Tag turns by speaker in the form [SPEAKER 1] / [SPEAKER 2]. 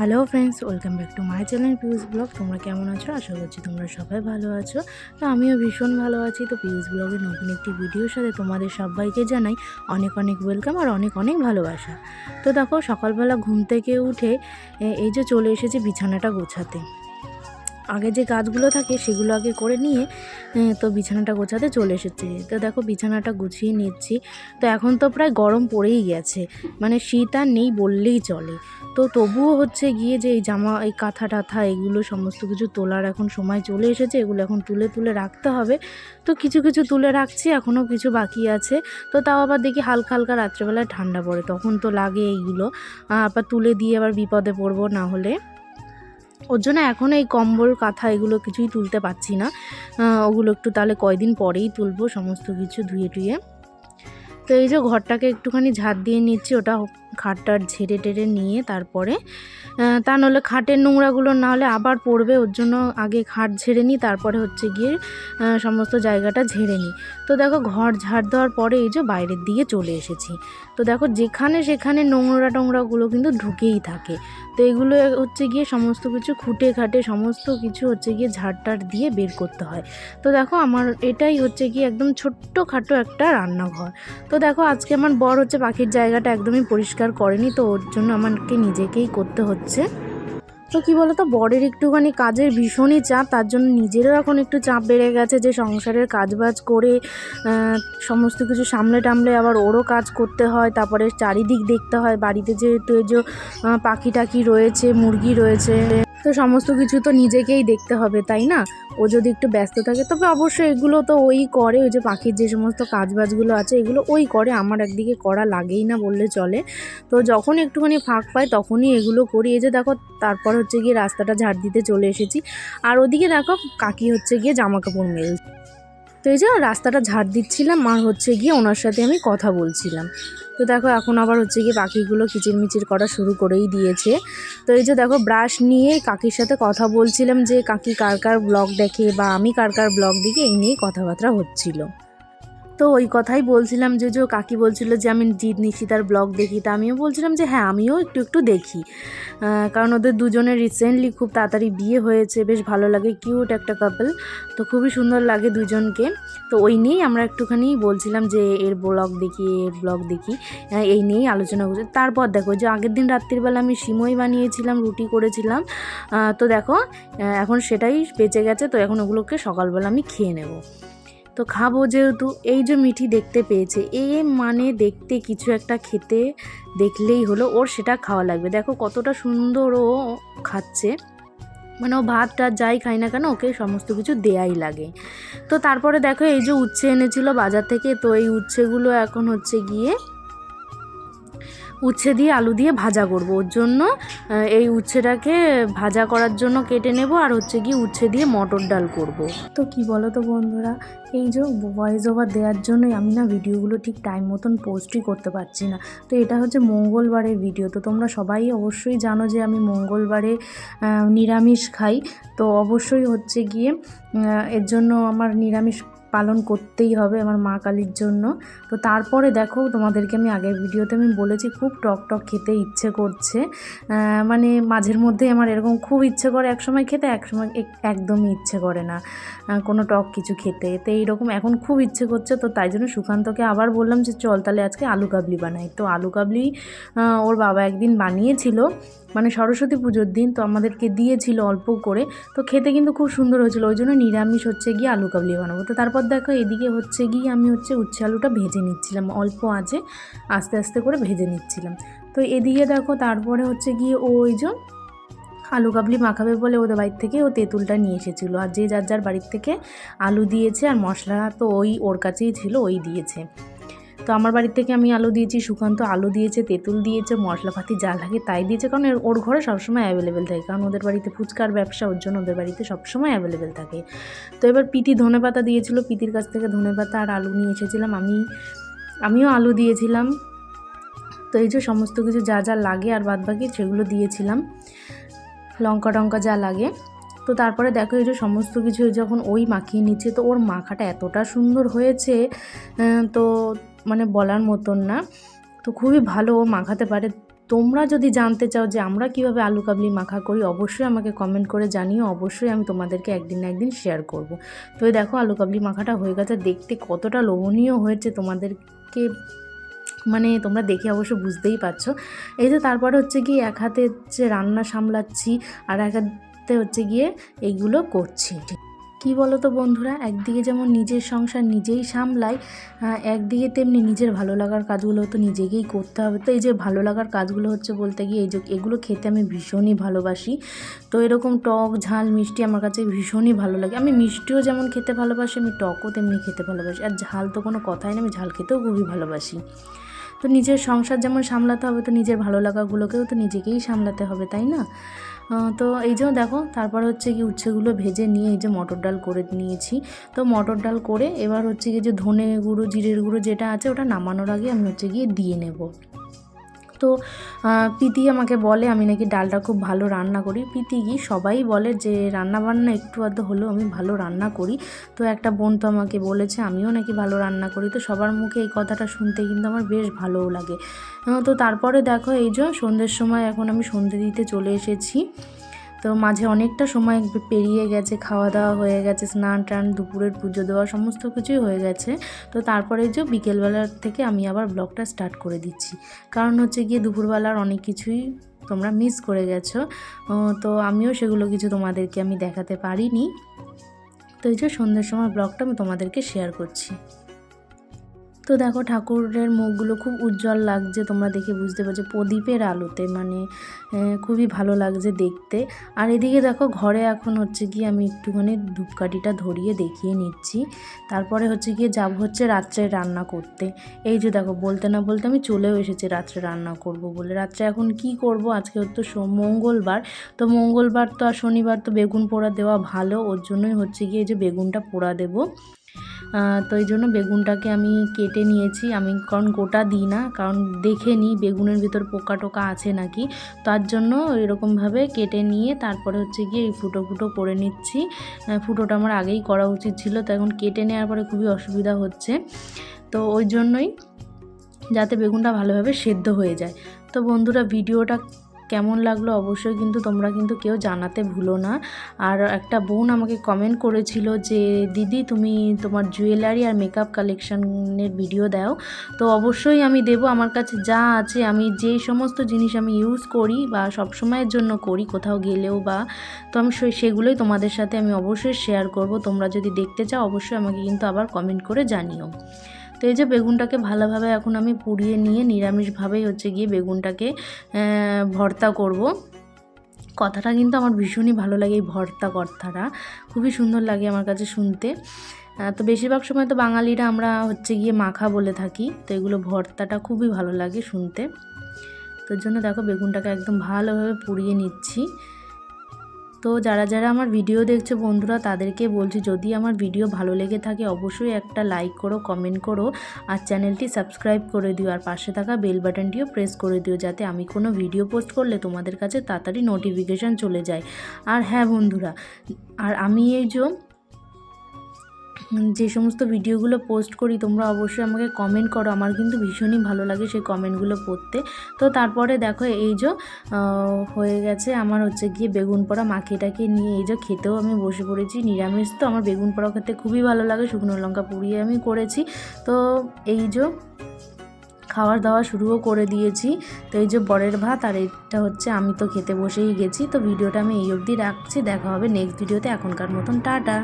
[SPEAKER 1] Hello friends, welcome back to my channel Piu's blog. তোমরা কেমন আছো? আশা করছি তোমরা সবাই ভালো আছো। তো আমিও ভীষণ ভালো আছি। তো পিউস ব্লগের নতুন একটি ভিডিওর সাথে তোমাদের সবাইকে জানাই অনেক অনেক ওয়েলকাম আর অনেক অনেক ভালোবাসা। তো দেখো, সকালবেলা ঘুম থেকে উঠে এই যে চলে এসেছি বিছানাটা গোছাতে। আগে যে কাজগুলো থাকে সেগুলো আগে করে নিয়ে তো বিছানাটা গোছাতে চলে এসেছি। তো দেখো বিছানাটা গুছিয়ে নিচ্ছি। তো এখন তো প্রায় গরম পড়েই গেছে। মানে শীত আর নেই বললেই চলে। তো তবুও হচ্ছে গিয়ে যে এই জামা, এই কাঁথা টাথা, এগুলো সমস্ত কিছু তোলার এখন সময় চলে এসেছে। এগুলো এখন তুলে তুলে রাখতে হবে। তো কিছু কিছু তুলে রাখছি, এখনও কিছু বাকি আছে। তো তাও আবার দেখি হালকা হালকা রাত্রেবেলায় ঠান্ডা পড়ে, তখন তো লাগে এইগুলো। আবার তুলে দিয়ে আবার বিপদে পড়ব না হলে। ওর জন্য এখন এই কম্বল, কাঁথা এগুলো কিছুই তুলতে পারছি না। ওগুলো একটু তাহলে কয়দিন পরেই তুলবো, সমস্ত কিছু ধুয়ে টুয়ে। তো এই যে ঘরটাকে একটুখানি ঝাঁট দিয়ে নিচ্ছি, ওটা খাটটার ঝেড়ে টেড়ে নিয়ে তারপরে তা নাহলে খাটের নোংরাগুলো না হলে আবার পড়বে, ওর জন্য আগে খাট ঝেড়ে নিই, তারপরে হচ্ছে গিয়ে সমস্ত জায়গাটা ঝেড়ে নিই। তো দেখো ঘর ঝাড় দেওয়ার পরে এই যে বাইরের দিকে চলে এসেছি। তো দেখো যেখানে সেখানে নোংরা টোংরাগুলো কিন্তু ঢুকেই থাকে। তো এগুলো হচ্ছে গিয়ে সমস্ত কিছু খুঁটে খাটে, সমস্ত কিছু হচ্ছে গিয়ে ঝাড়টার দিয়ে বের করতে হয়। তো দেখো আমার এটাই হচ্ছে গিয়ে একদম ছোট্ট খাটো একটা রান্নাঘর। তো দেখো আজকে আমার বর হচ্ছে পাখির জায়গাটা একদমই পরিষ্কার করেনি, তো ওর জন্য আমাকে নিজেকেই করতে হচ্ছে। তো কী বলতো, বরের একটুখানি কাজের ভীষণই চাপ, তার জন্য নিজেরও এখন একটু চাপ বেড়ে গেছে যে সংসারের কাজ বাজ করে সমস্ত কিছু সামলে টামলে আবার ওরও কাজ করতে হয়, তারপরে চারিদিক দেখতে হয়, বাড়িতে যেহেতু এই যে পাখি টাকি রয়েছে, মুরগি রয়েছে। তো সমস্ত কিছু তো নিজেকেই দেখতে হবে, তাই না? ও যদি একটু ব্যস্ত থাকে, তবে অবশ্যই এগুলো তো ওই করে, ওই যে পাখির যে সমস্ত কাজবাজগুলো আছে, এগুলো ওই করে। আমার একদিকে করা লাগেই না বললে চলে। তো যখন একটুখানি ফাঁক পায় তখনই এগুলো করি। এই যে দেখো, তারপর হচ্ছে গিয়ে রাস্তাটা ঝাড় দিতে চলে এসেছি। আর ওদিকে দেখো, কাকি হচ্ছে গিয়ে জামা কাপড় মেল তো এই যে রাস্তাটা ঝাড় দিচ্ছিলাম আর হচ্ছে গিয়ে ওনার সাথে আমি কথা বলছিলাম। তো দেখো এখন আবার হচ্ছে গিয়ে পাখিগুলো কিচিরমিচির করা শুরু করেই দিয়েছে। তো এই যে দেখো ব্রাশ নিয়ে কাকির সাথে কথা বলছিলাম যে কাকি কার কার ব্লগ দেখে বা আমি কার কার ব্লগ দেখে এই নিয়েই কথাবার্তা হচ্ছিল। তো ওই কথাই বলছিলাম যে যে কাকি বলছিল যে, আমি জিৎ নিশিতার ব্লগ দেখি। তা আমিও বলছিলাম যে হ্যাঁ আমিও একটু একটু দেখি। কারণ ওদের দুজনের রিসেন্টলি খুব তাড়াতাড়ি বিয়ে হয়েছে, বেশ ভালো লাগে কিউট একটা কাপল তো খুবই সুন্দর লাগে দুজনকে। তো ওই নিয়েই আমরা একটুখানি বলছিলাম যে, এর ব্লগ দেখি, এর ব্লগ দেখি। এই নিয়েই আলোচনা করছি। তারপর দেখো, যে আগের দিন রাত্রিবেলা আমি সিমই বানিয়েছিলাম, রুটি করেছিলাম। তো দেখো এখন সেটাই বেঁচে গেছে, তো এখন ওগুলোকে সকালবেলা আমি খেয়ে নেব। তো খাব যেহেতু, এই যে মিঠি দেখতে পেয়েছে, এ মানে দেখতে কিছু একটা খেতে দেখলেই হলো, ওর সেটা খাওয়া লাগবে। দেখো কতটা সুন্দর ও খাচ্ছে। মানে ও ভাত টাত যাই খাই না কেন, ওকে সমস্ত কিছু দেয়াই লাগে। তো তারপরে দেখো এই যে উচ্ছে এনেছিল বাজার থেকে, তো এই উচ্ছেগুলো এখন হচ্ছে গিয়ে উচ্ছে দিয়ে আলু দিয়ে ভাজা করব। ওর জন্য এই উচ্ছেটাকে ভাজা করার জন্য কেটে নেব আর হচ্ছে গিয়ে উচ্ছে দিয়ে মটর ডাল করব। তো কি বলো তো বন্ধুরা, এই যে ভয়েস ওভার দেওয়ার জন্যই আমি না ভিডিওগুলো ঠিক টাইম মতন পোস্টই করতে পারছি না। তো এটা হচ্ছে মঙ্গলবারের ভিডিও তো তোমরা সবাই অবশ্যই জানো যে আমি মঙ্গলবারে নিরামিষ খাই। তো অবশ্যই হচ্ছে গিয়ে এর জন্য আমার নিরামিষ পালন করতেই হবে আমার মা কালীর জন্য। তো তারপরে দেখো, তোমাদেরকে আমি আগের ভিডিওতে আমি বলেছি, খুব টক টক খেতে ইচ্ছে করছে। মানে মাঝের মধ্যে আমার এরকম খুব ইচ্ছে করে এক সময় খেতে এক সময় এক- একদমই ইচ্ছে করে না কোনো টক কিছু খেতে। তো এইরকম এখন খুব ইচ্ছে করছে, তো তাই জন্য সুকান্তকে আবার বললাম যে, চল তাহলে আজকে আলু কাবলি বানাই। তো আলু কাবলি ওর বাবা একদিন বানিয়েছিল মানে সরস্বতী পুজোর দিন তো আমাদেরকে দিয়েছিল অল্প করে, তো খেতে কিন্তু খুব সুন্দর হয়েছিল। ওই জন্য নিরামিষ হচ্ছে গিয়ে আলু কাবলি বানাবো। তো তারপর দেখো এদিকে হচ্ছে গিয়ে আমি হচ্ছে উচ্ছে আলুটা ভেজে নিচ্ছিলাম, অল্প আঁচে আস্তে আস্তে করে ভেজে নিচ্ছিলাম। তো এদিকে দেখো তারপরে হচ্ছে গিয়ে ওই যে আলু কাবলি মাখাবে বলে ওদের বাড়ির থেকে ও তেঁতুলটা নিয়ে এসেছিল। আর যে যার যার বাড়ির থেকে আলু দিয়েছে আর মশলা তো ওই ওর কাছেই ছিল, ওই দিয়েছে। তো আমার বাড়ির থেকে আমি আলু দিয়েছি সুকান্ত আলু দিয়েছে, তেঁতুল দিয়েছে, মশলাপাতি যা লাগে তাই দিয়েছে, কারণ ওর ঘরে সবসময় অ্যাভেলেবেল থাকে, কারণ ওদের বাড়িতে ফুচকার ব্যবসা, ওর জন্য ওদের বাড়িতে সবসময় অ্যাভেলেবেল থাকে। তো এবার পিটি ধনে পাতা দিয়েছিল পিতির কাছ থেকে ধনে পাতা আর আলু নিয়ে এসেছিলাম আমি, আমিও আলু দিয়েছিলাম। তো এই যে সমস্ত কিছু যা যা লাগে আর বাদ বাকি সেগুলো দিয়েছিলাম লঙ্কা টঙ্কা যা লাগে। তো তারপরে দেখো এই যে সমস্ত কিছু যখন ওই মাখিয়ে নিচ্ছে, তো ওর মাখাটা এতটা সুন্দর হয়েছে তো মানে বলার মতন না। তো খুবই ভালো ও মাখাতে পারে। তোমরা যদি জানতে চাও যে আমরা কীভাবে আলু কাবলি মাখা করি, অবশ্যই আমাকে কমেন্ট করে জানিও। অবশ্যই আমি তোমাদেরকে একদিন না একদিন শেয়ার করব। তো দেখো আলু কাবলি মাখাটা হয়ে গেছে। দেখতে কতটা লোভনীয় হয়েছে তোমাদেরকে মানে তোমরা দেখে অবশ্য বুঝতেই পারছ। এই যে তারপরে হচ্ছে কি এক হাতে হচ্ছে রান্না সামলাচ্ছি আর এক হাতে হচ্ছে গিয়ে এইগুলো করছি। কি বলো তো বন্ধুরা? একদিকে যেমন নিজের সংসার নিজেই সামলাই একদিকে তেমনি নিজের ভালো লাগার কাজগুলো তো নিজেকেই করতে হবে। তো এই যে ভালো লাগার কাজগুলো হচ্ছে বলতে গিয়ে এই যে এগুলো খেতে আমি ভীষণই ভালোবাসি। তো এরকম টক, ঝাল, মিষ্টি আমার কাছে ভীষণই ভালো লাগে। আমি মিষ্টিও যেমন খেতে ভালোবাসি, আমি টকও তেমনি খেতে ভালোবাসি। আর ঝাল তো কোনো কথাই না, আমি ঝাল খেতেও খুবই ভালোবাসি। তো নিজের সংসার যেমন সামলাতে হবে, তো নিজের ভালো লাগাগুলোকেও তো নিজেকেই সামলাতে হবে, তাই না? তো এই যে দেখো, তারপর হচ্ছে কি উচ্ছেগুলো ভেজে নিয়ে এই যে মটর ডাল করে নিয়েছি। তো মটর ডাল করে এবার হচ্ছে কি যে ধনে গুঁড়ো, জিরের গুঁড়ো যেটা আছে ওটা নামানোর আগে আমি হচ্ছে গিয়ে দিয়ে নেব। তো প্রীতি আমাকে বলে, আমি নাকি ডালটা খুব ভালো রান্না করি। প্রীতি কি সবাই বলে যে রান্না বান্না একটু আধ হলেও আমি ভালো রান্না করি। তো একটা বোন তো আমাকে বলেছে, আমিও নাকি ভালো রান্না করি। তো সবার মুখে এই কথাটা শুনতে কিন্তু আমার বেশ ভালোও লাগে। তো তারপরে দেখো, এই যে সন্ধ্যের সময় এখন আমি সন্ধ্যে দিতে চলে এসেছি। তো মাঝে অনেকটা সময় পেরিয়ে গেছে খাওয়া দাওয়া হয়ে গেছে, স্নান টান, দুপুরের পুজো দেওয়া, সমস্ত কিছুই হয়ে গেছে। তো তারপরে যে বিকেলবেলার থেকে আমি আবার ব্লগটা স্টার্ট করে দিচ্ছি। কারণ হচ্ছে গিয়ে দুপুরবেলার অনেক কিছুই তোমরা মিস করে গেছো। তো আমিও সেগুলো কিছু তোমাদেরকে আমি দেখাতে পারিনি। তো এই যে সন্ধ্যের সময় ব্লগটা আমি তোমাদেরকে শেয়ার করছি। তো দেখো ঠাকুরের মুখগুলো খুব উজ্জ্বল লাগছে, তোমরা দেখে বুঝতে পারছ। প্রদীপের আলোতে মানে খুবই ভালো লাগছে দেখতে। আর এদিকে দেখো ঘরে এখন হচ্ছে গিয়ে আমি একটুখানি ধূপকাঠিটা ধরিয়ে দেখিয়ে নিচ্ছি। তারপরে হচ্ছে গিয়ে যাব হচ্ছে রাত্রে রান্না করতে। এই যে দেখো, বলতে না বলতে আমি চলেও এসেছি রাত্রে রান্না করব বলে। রাত্রে এখন কি করব? আজকে তো মঙ্গলবার। তো মঙ্গলবার তো আর শনিবার তো বেগুন পোড়া দেওয়া ভালো। ওর জন্যই হচ্ছে গিয়ে যে বেগুনটা পোড়া দেবো। তো এই জন্য বেগুনটাকে আমি কেটে নিয়েছি। আমি কারণ গোটা দিই না, কারণ দেখে নিই বেগুনের ভিতর পোকা টোকা আছে নাকি। তার জন্য এরকমভাবে কেটে নিয়ে তারপরে হচ্ছে গিয়ে এই ফুটো ফুটো করে নিচ্ছি। ফুটোটা আমার আগেই করা উচিত ছিল, তো এখন কেটে নেওয়ার পরে খুবই অসুবিধা হচ্ছে। তো ওই জন্যই যাতে বেগুনটা ভালোভাবে সেদ্ধ হয়ে যায়। তো বন্ধুরা, ভিডিওটা কেমন লাগল অবশ্যই কিন্তু তোমরা কিন্তু কেউ জানাতে ভুলো না। আর একটা বোন আমাকে কমেন্ট করেছিল যে, দিদি, তুমি তোমার জুয়েলারি আর মেকআপ কালেকশনের ভিডিও দাও। তো অবশ্যই আমি দেব, আমার কাছে যা আছে, আমি যে সমস্ত জিনিস আমি ইউজ করি বা সব সময়ের জন্য করি, কোথাও গেলেও বা, তো আমি সেগুলোই তোমাদের সাথে আমি অবশ্যই শেয়ার করব। তোমরা যদি দেখতে চাও, অবশ্যই আমাকে কিন্তু আবার কমেন্ট করে জানিও। তো এই যে বেগুনটাকে ভালোভাবে এখন আমি পুড়িয়ে নিয়ে নিরামিষভাবেই হচ্ছে গিয়ে বেগুনটাকে ভর্তা করব। কথাটা কিন্তু আমার ভীষণই ভালো লাগে এই ভর্তা কথাটা খুবই সুন্দর লাগে আমার কাছে শুনতে। তো বেশিরভাগ সময় তো বাঙালিরা আমরা হচ্ছে গিয়ে মাখা বলে থাকি, তো এগুলো ভর্তাটা খুবই ভালো লাগে শুনতে। তোর জন্য দেখো বেগুনটাকে একদম ভালোভাবে পুড়িয়ে নিচ্ছি। তো যারা যারা আমার ভিডিও দেখছে বন্ধুরা, তাদেরকে বলছি যদি আমার ভিডিও ভালো লেগে থাকে অবশ্যই একটা লাইক করো কমেন্ট করো আর চ্যানেলটি সাবস্ক্রাইব করে দিও আর পাশে থাকা বেল বাটনটিও প্রেস করে দিও যাতে আমি কোনো ভিডিও পোস্ট করলে তোমাদের কাছে তাড়াতাড়ি নোটিফিকেশান চলে যায়। আর হ্যাঁ বন্ধুরা, আর আমি এই যে যে সমস্ত ভিডিওগুলো পোস্ট করি, তোমরা অবশ্যই আমাকে কমেন্ট করো। আমার কিন্তু ভীষণই ভালো লাগে সেই কমেন্টগুলো পড়তে। তো তারপরে দেখো, এই যে হয়ে গেছে আমার হচ্ছে গিয়ে বেগুন পোড়া মাখিটাকে নিয়ে এই যে খেতেও আমি বসে পড়েছি। নিরামিষ তো, আমার বেগুন পোড়া খেতে খুবই ভালো লাগে। শুকনো লঙ্কা পুড়িয়ে আমি করেছি। তো এই যে, খাওয়ার দাওয়া শুরুও করে দিয়েছি। তো এই যে বরের ভাত আর এটা হচ্ছে, আমি তো খেতে বসেই গেছি। তো ভিডিওটা আমি এই অবধি রাখছি। দেখা হবে নেক্সট ভিডিওতে এখনকার মতন, টাটা!